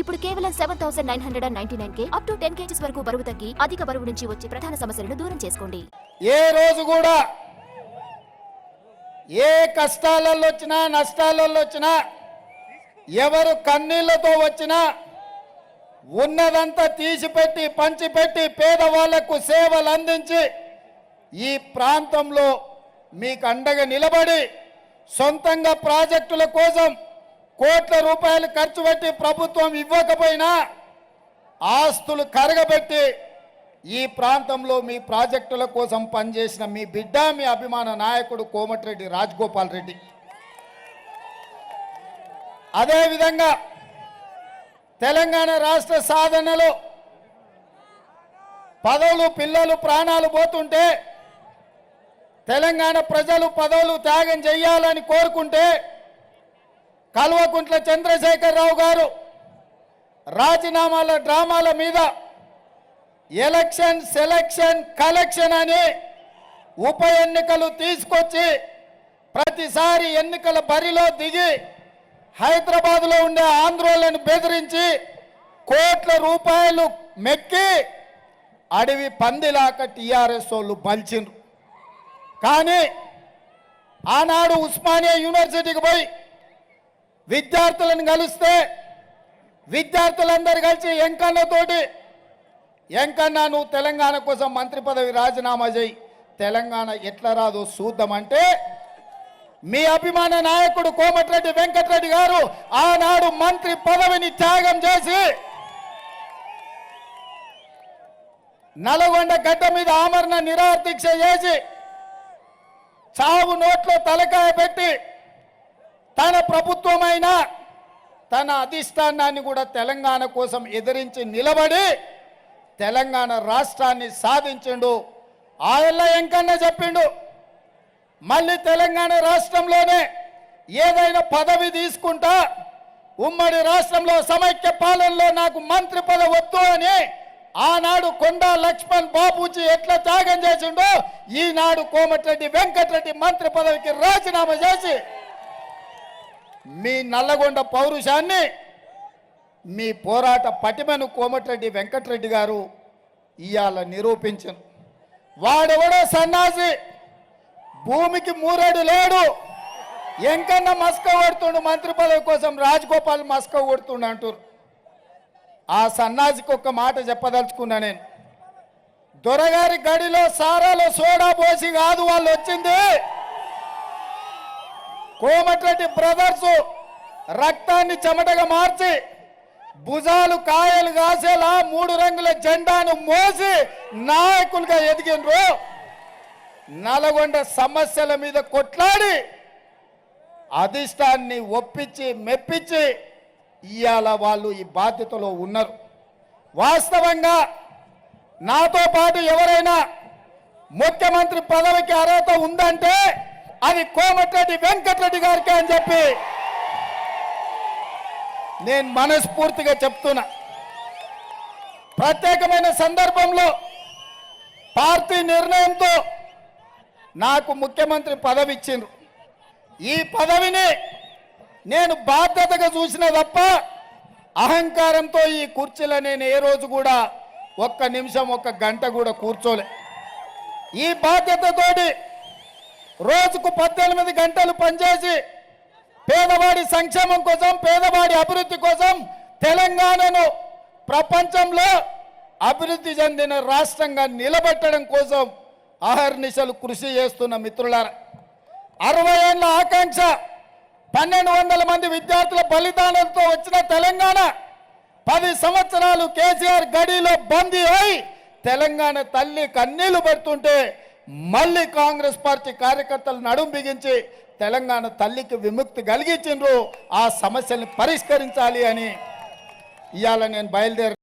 ఇప్పుడు కేవలం seven thousand nine hundred and ninety nine K up to ten kgs వరకు బరువు తగ్గి అధిక బరువు నుంచి వచ్చే ప్రధాన సమస్యలను దూరం చేసుకోండి. ఏ రోజు కూడా ఏ కష్టాలలో వచ్చినా నష్టాలలో వచ్చినా ఎవరు కన్నీళ్ళతో వచ్చినా ఉన్నదంతా తీసిపెట్టి పంచిపెట్టి పేదవాళ్ళకు సేవలు అందించి ఈ ప్రాంతంలో మీకు అండగా నిలబడి సొంతంగా ప్రాజెక్టుల కోసం కోట్ల రూపాయలు ఖర్చు పెట్టి ప్రభుత్వం ఇవ్వకపోయినా ఆస్తులు కరగబెట్టి ఈ ప్రాంతంలో మీ ప్రాజెక్టుల కోసం పనిచేసిన మీ బిడ్డ మీ అభిమాన నాయకుడు కోమటిరెడ్డి రాజగోపాల్ రెడ్డి. అదేవిధంగా తెలంగాణ రాష్ట్ర సాధనలో పదవులు పిల్లలు ప్రాణాలు పోతుంటే తెలంగాణ ప్రజలు పదవులు త్యాగం చేయాలని కోరుకుంటే కల్వకుంట్ల చంద్రశేఖరరావు గారు రాజీనామాల డ్రామాల మీద ఎలక్షన్ సెలక్షన్ కలెక్షన్ అని ఉప ఎన్నికలు తీసుకొచ్చి ప్రతిసారి ఎన్నికల బరిలో దిగి హైదరాబాద్లో ఉండే ఆంధ్రోలను బెదిరించి కోట్ల రూపాయలు మెక్కి అడవి పందిలాక టీఆర్ఎస్ వాళ్ళు బలిచిండ్రు. కానీ ఆనాడు ఉస్మానియా యూనివర్సిటీకి పోయి విద్యార్థులను కలిస్తే విద్యార్థులందరూ కలిసి ఎంకన్నతోటి ఎంకన్నా నువ్వు తెలంగాణ కోసం మంత్రి పదవి రాజీనామా చేయి. తెలంగాణ ఎట్లా రాదో చూద్దామంటే మీ అభిమాన నాయకుడు కోమటిరెడ్డి వెంకటరెడ్డి గారు ఆనాడు మంత్రి పదవిని త్యాగం చేసి నల్గొండ గడ్డ మీద ఆమరణ నిరాదీక్ష చేసి చావు నోట్లో తలకాయ పెట్టి తన ప్రభుత్వమైన తన అధిష్టానాన్ని కూడా తెలంగాణ కోసం ఎదిరించి నిలబడి తెలంగాణ రాష్ట్రాన్ని సాధించిండు. ఆయన ఎంకన్నా చెప్పిండు. మళ్ళీ తెలంగాణ రాష్ట్రంలోనే ఏదైనా పదవి తీసుకుంటా ఉమ్మడి రాష్ట్రంలో సమైక్య పాలనలో నాకు మంత్రి పదవి వద్దు అని ఆనాడు కొండా లక్ష్మణ్ బాబూజీ ఎట్లా త్యాగం చేసిండో ఈనాడు కోమటిరెడ్డి వెంకటరెడ్డి మంత్రి పదవికి రాజీనామా చేసి మీ నల్లగొండ పౌరుషాన్ని మీ పోరాట పటిమను కోమటిరెడ్డి వెంకటరెడ్డి గారు ఇవాళ నిరూపించను. వాడెవడో సన్నాసి భూమికి మూరేడు లేడు. ఎంకన్నా మస్క కొడుతుండు మంత్రి పదవి కోసం రాజగోపాల్ మస్క కొడుతుండు అంటారు ఆ సన్నాసికి ఒక్క మాట చెప్పదలుచుకున్నా నేను. దొరగారి గడిలో సారాలో సోడా పోసి కాదు వాళ్ళు వచ్చింది. కోమటిరెడ్డి బ్రదర్స్ రక్తాన్ని చెమటగా మార్చి భుజాలు కాయలు కాసేలా మూడు రంగుల జెండాను మోసి నాయకులుగా ఎదిగినరు. నల్గొండ సమస్యల మీద కొట్లాడి అధిష్టాన్ని ఒప్పించి మెప్పించి ఇవాళ వాళ్ళు ఈ బాధ్యతలో ఉన్నారు. వాస్తవంగా నాతో పాటు ఎవరైనా ముఖ్యమంత్రి పదవికి అర్హత ఉందంటే అది కోమటిరెడ్డి వెంకటరెడ్డి గారికి అని చెప్పి నేను మనస్ఫూర్తిగా చెప్తున్నా. ప్రత్యేకమైన సందర్భంలో పార్టీ నిర్ణయంతో నాకు ముఖ్యమంత్రి పదవి ఇచ్చిండ్రు. ఈ పదవిని నేను బాధ్యతగా చూసిన తప్ప అహంకారంతో ఈ కుర్చీలో నేను ఏ రోజు కూడా ఒక్క నిమిషం ఒక్క గంట కూడా కూర్చోలే. ఈ బాధ్యతతోటి రోజుకు పద్దెనిమిది గంటలు పనిచేసి పేదవాడి సంక్షేమం కోసం పేదవాడి అభివృద్ధి కోసం తెలంగాణను ప్రపంచంలో అభివృద్ధి చెందిన రాష్ట్రంగా నిలబెట్టడం కోసం ఆహర్నిశలు కృషి చేస్తున్న మిత్రులారా అరవై ఏళ్ళ ఆకాంక్ష పన్నెండు వందల మంది విద్యార్థుల బలిదానంతో వచ్చిన తెలంగాణ పది సంవత్సరాలు కేసీఆర్ గడిలో బందీ అయి తెలంగాణ తల్లి కన్నీళ్ళు పెడుతుంటే మళ్ళీ కాంగ్రెస్ పార్టీ కార్యకర్తలు నడుం బిగించి తెలంగాణ తల్లికి విముక్తి కలిగించిండ్రు. ఆ సమస్యల్ని పరిష్కరించాలి అని ఇవాళ నేను బయలుదేరి